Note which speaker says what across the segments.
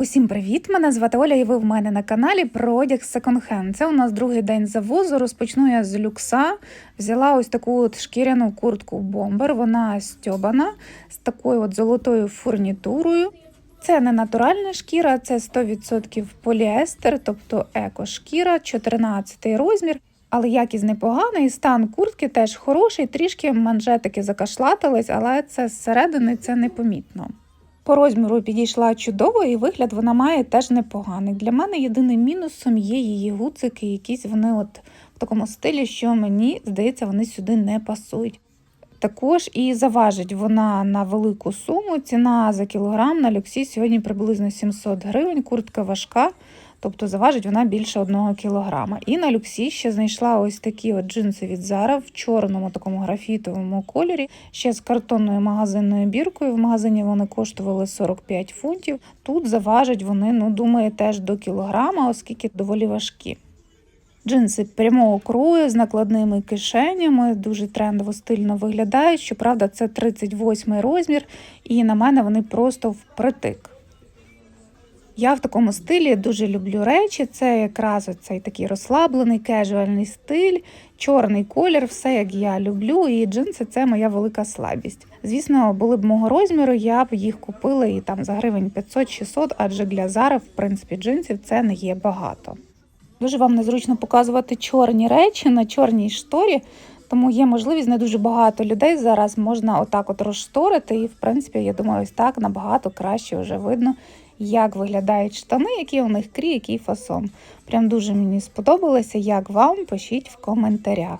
Speaker 1: Усім привіт! Мене звати Оля, і ви в мене на каналі про одяг секонд-хенд. Це у нас другий день завозу. Розпочну я з люкса. Взяла ось таку от шкіряну куртку бомбер. Вона стьобана з такою от золотою фурнітурою. Це не натуральна шкіра, це 100% поліестер, тобто екошкіра, 14 розмір. Але якість непогана, стан куртки теж хороший, трішки манжетики закашлатились, але це зсередини це непомітно. По розміру підійшла чудово, і вигляд вона має теж непоганий. Для мене єдиним мінусом є її гуцики, якісь вони от в такому стилі, що мені здається, вони сюди не пасують. Також і заважить вона на велику суму. Ціна за кілограм на люксі сьогодні приблизно 700 гривень, куртка важка, тобто заважить вона більше 1 кілограма. І на люксі ще знайшла ось такі от джинси від Zara в чорному такому графітовому кольорі, ще з картонною магазинною біркою. В магазині вони коштували 45 фунтів. Тут заважать вони, ну думаю, теж до кілограма, оскільки доволі важкі. Джинси прямого крою з накладними кишенями, дуже трендово стильно виглядають. Щоправда, це 38 розмір, і на мене вони просто впритик. Я в такому стилі дуже люблю речі. Це якраз цей такий розслаблений, кежуальний стиль, чорний колір, все як я люблю. І джинси це моя велика слабість. Звісно, були б мого розміру, я б їх купила і там за гривень 500-600, адже для Зари, в принципі, джинсів це не є багато. Дуже вам незручно показувати чорні речі на чорній шторі, тому є можливість не дуже багато людей зараз можна отак от розшторити. І, в принципі, я думаю, ось так набагато краще вже видно, як виглядають штани, які у них крій, який фасон. Прям дуже мені сподобалося. Як вам? Пишіть в коментарях.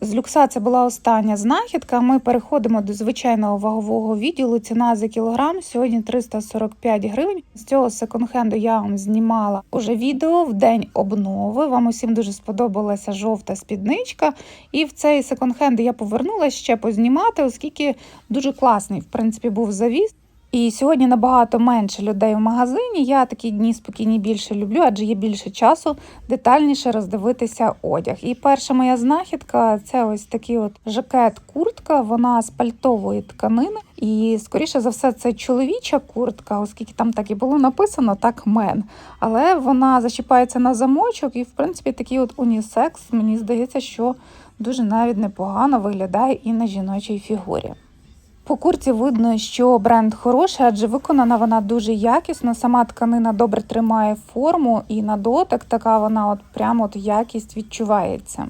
Speaker 1: З люкса це була остання знахідка. Ми переходимо до звичайного вагового відділу. Ціна за кілограм сьогодні 345 гривень. З цього секонд-хенду я вам знімала уже відео в день обнови. Вам усім дуже сподобалася жовта спідничка. І в цей секонд-хенд я повернулася ще познімати, оскільки дуже класний, в принципі, був завіз. І сьогодні набагато менше людей в магазині. Я такі дні спокійні більше люблю, адже є більше часу детальніше роздивитися одяг. І перша моя знахідка це ось такий от жакет-куртка. Вона з пальтової тканини. І, скоріше за все, це чоловіча куртка, оскільки там так і було написано, так мен. Але вона зачіпається на замочок, і, в принципі, такий от унісекс, мені здається, що дуже навіть непогано виглядає і на жіночій фігурі. По курці видно, що бренд хороший, адже виконана вона дуже якісно. Сама тканина добре тримає форму, і на дотик така вона от прямо от якість відчувається.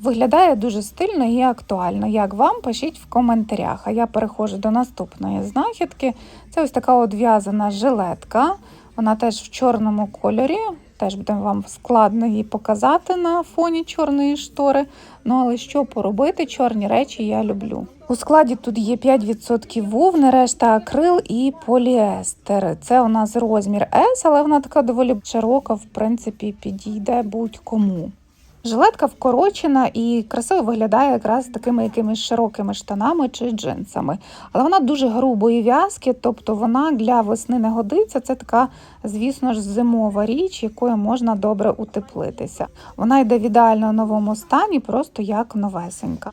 Speaker 1: Виглядає дуже стильно і актуально. Як вам, пишіть в коментарях. А я переходжу до наступної знахідки. Це ось така от в'язана жилетка. Вона теж в чорному кольорі. Теж буде вам складно її показати на фоні чорної штори. Ну але що поробити, чорні речі я люблю. У складі тут є 5% вовни, решта акрил і поліестер. Це у нас розмір S, але вона така доволі широка, в принципі, підійде будь-кому. Жилетка вкорочена і красиво виглядає якраз такими якимись широкими штанами чи джинсами. Але вона дуже грубої в'язки, тобто вона для весни не годиться. Це така, звісно ж, зимова річ, якою можна добре утеплитися. Вона йде в ідеально новому стані, просто як новесенька.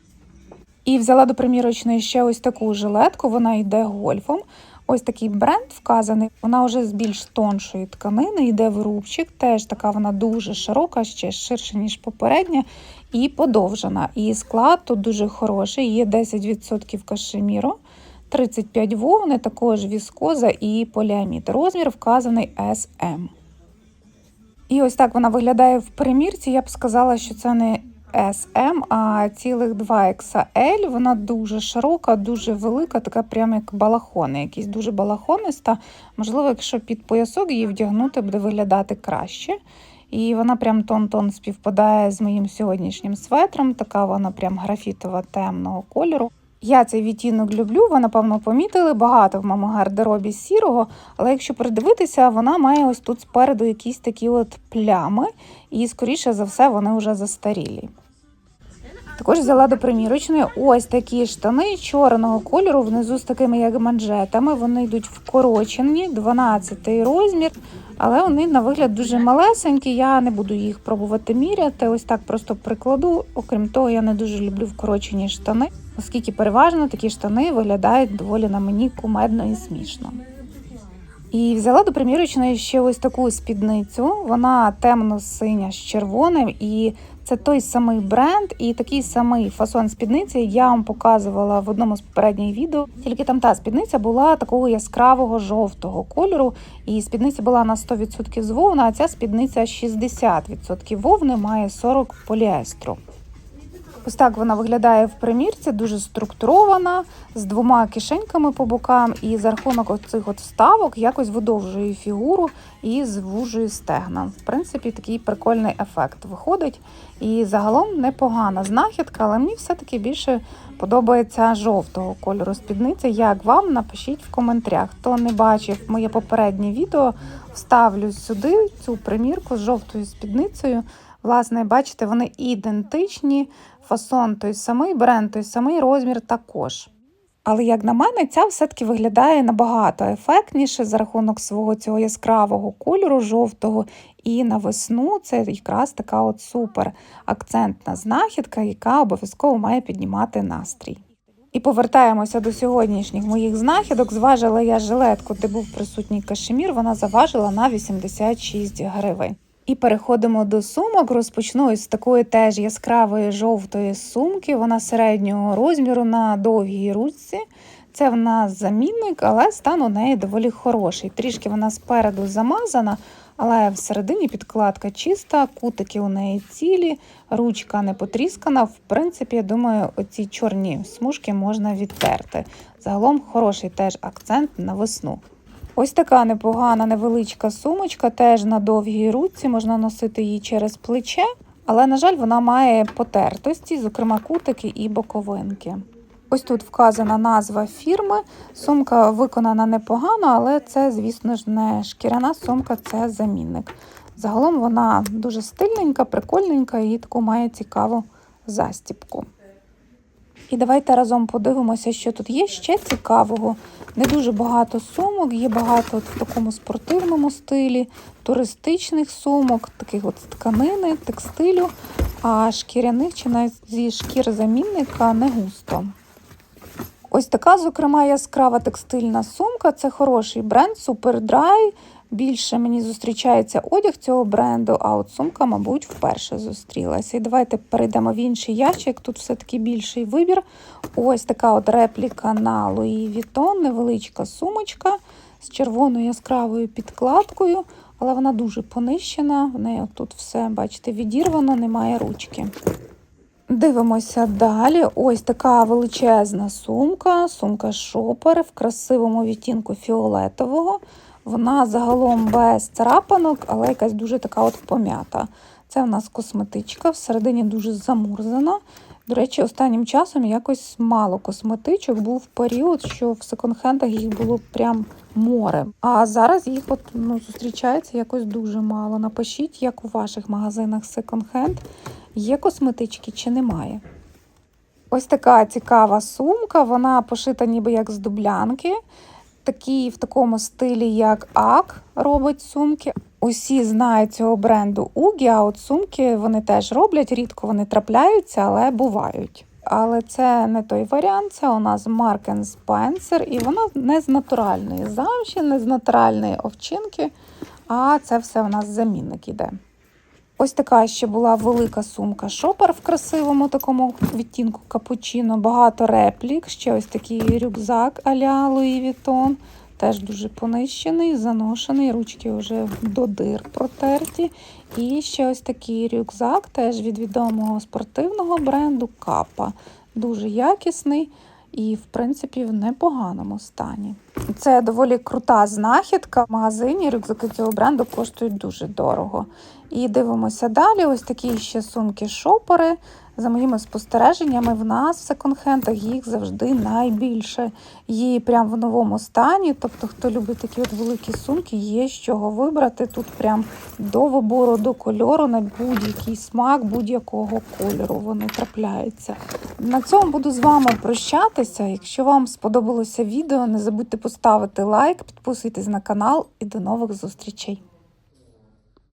Speaker 1: І взяла до примірочної ще ось таку жилетку, вона йде гольфом. Ось такий бренд вказаний. Вона вже з більш тоншої тканини, йде в рубчик. Теж така вона дуже широка, ще ширша, ніж попередня, і подовжена. І склад тут дуже хороший, є 10% кашеміру, 35 вовни, також віскоза і поліамід. Розмір вказаний SM. І ось так вона виглядає в примірці. Я б сказала, що це не SM, а цілих 2 XL. Вона дуже широка, дуже велика, така прямо як балахони, якісь дуже балахониста. Можливо, якщо під поясок її вдягнути, буде виглядати краще. І вона прям тон-тон співпадає з моїм сьогоднішнім светром. Така вона прям графітова темного кольору. Я цей відтінок люблю, ви, напевно, помітили багато в моєму гардеробі сірого, але якщо придивитися, вона має ось тут спереду якісь такі от плями, і, скоріше за все, вони вже застарілі. Також взяла до примірочної ось такі штани чорного кольору, внизу з такими як манжетами. Вони йдуть вкорочені, 12 розмір, але вони на вигляд дуже малесенькі. Я не буду їх пробувати міряти. Ось так просто прикладу. Окрім того, я не дуже люблю вкорочені штани, оскільки переважно такі штани виглядають доволі на мені кумедно і смішно. І взяла до примірочної ще ось таку спідницю. Вона темно-синя з червоним, і це той самий бренд і такий самий фасон спідниці. Я вам показувала в одному з попередніх відео. Тільки там та спідниця була такого яскравого жовтого кольору, і спідниця була на 100% з вовна, а ця спідниця 60% вовни, має 40 поліестру. Ось так вона виглядає в примірці, дуже структурована, з двома кишеньками по бокам, і за рахунок цих от вставок якось видовжує фігуру і звужує стегна. В принципі, такий прикольний ефект виходить. І загалом непогана знахідка, але мені все-таки більше подобається жовтого кольору спідниця. Як вам? Напишіть в коментарях. Хто не бачив моє попереднє відео, вставлю сюди цю примірку з жовтою спідницею. Власне, бачите, вони ідентичні, фасон той самий, бренд той самий, розмір також. Але, як на мене, ця все-таки виглядає набагато ефектніше за рахунок свого цього яскравого кольору жовтого. І на весну це якраз така от супер акцентна знахідка, яка обов'язково має піднімати настрій. І повертаємося до сьогоднішніх моїх знахідок. Зважила я жилетку, де був присутній кашемір, вона заважила на 86 гривень. І переходимо до сумок. Розпочну із такої теж яскравої жовтої сумки. Вона середнього розміру на довгій ручці. Це в нас замінник, але стан у неї доволі хороший. Трішки вона спереду замазана, але всередині підкладка чиста, кутики у неї цілі, ручка не потріскана. В принципі, я думаю, оці чорні смужки можна відтерти. Загалом хороший теж акцент на весну. Ось така непогана невеличка сумочка, теж на довгій руці, можна носити її через плече, але, на жаль, вона має потертості, зокрема кутики і боковинки. Ось тут вказана назва фірми. Сумка виконана непогано, але це, звісно ж, не шкіряна сумка, це замінник. Загалом вона дуже стильненька, прикольненька і таку має цікаву застіпку. І давайте разом подивимося, що тут є ще цікавого. Не дуже багато сумок, є багато от в такому спортивному стилі, туристичних сумок, таких от тканини, текстилю, а шкіряних чи навіть зі шкір замінника не густо. Ось така, зокрема, яскрава текстильна сумка. Це хороший бренд Superdry. Більше мені зустрічається одяг цього бренду, а от сумка, мабуть, вперше зустрілася. І давайте перейдемо в інший ящик. Тут все-таки більший вибір. Ось така от репліка на Louis Vuitton, невеличка сумочка з червоною яскравою підкладкою, але вона дуже понищена. В неї тут все, бачите, відірвано, немає ручки. Дивимося далі. Ось така величезна сумка, сумка шопер в красивому відтінку фіолетового. Вона загалом без царапанок, але якась дуже така от пом'ята. Це в нас косметичка, всередині дуже замурзана. До речі, останнім часом якось мало косметичок. Був період, що в секонд-хендах їх було прям море. А зараз їх от, ну, зустрічається якось дуже мало. Напишіть, як у ваших магазинах секонд-хенд є косметички чи немає. Ось така цікава сумка, вона пошита ніби як з дублянки. Такі в такому стилі, як АК робить сумки. Усі знають цього бренду Угі, а от сумки вони теж роблять, рідко вони трапляються, але бувають. Але це не той варіант, це у нас Mark Spencer, і вона не з натуральної замші, не з натуральної овчинки, а це все у нас замінник іде. Ось така ще була велика сумка шопер в красивому такому відтінку капучино, багато реплік, ще ось такий рюкзак а-ля Louis Vuitton, теж дуже понищений, заношений, ручки вже до дир протерті. І ще ось такий рюкзак, теж від відомого спортивного бренду Капа. Дуже якісний і, в принципі, в непоганому стані. Це доволі крута знахідка. В магазині рюкзаки цього бренду коштують дуже дорого. І дивимося далі. Ось такі ще сумки-шопери. За моїми спостереженнями, в нас в секонд-хендах їх завжди найбільше. Є прям в новому стані. Тобто, хто любить такі от великі сумки, є з чого вибрати. Тут прям до вибору, до кольору, на будь-який смак, будь-якого кольору вони трапляються. На цьому буду з вами прощатися. Якщо вам сподобалося відео, не забудьте поставити лайк, підписуйтесь на канал і до нових зустрічей.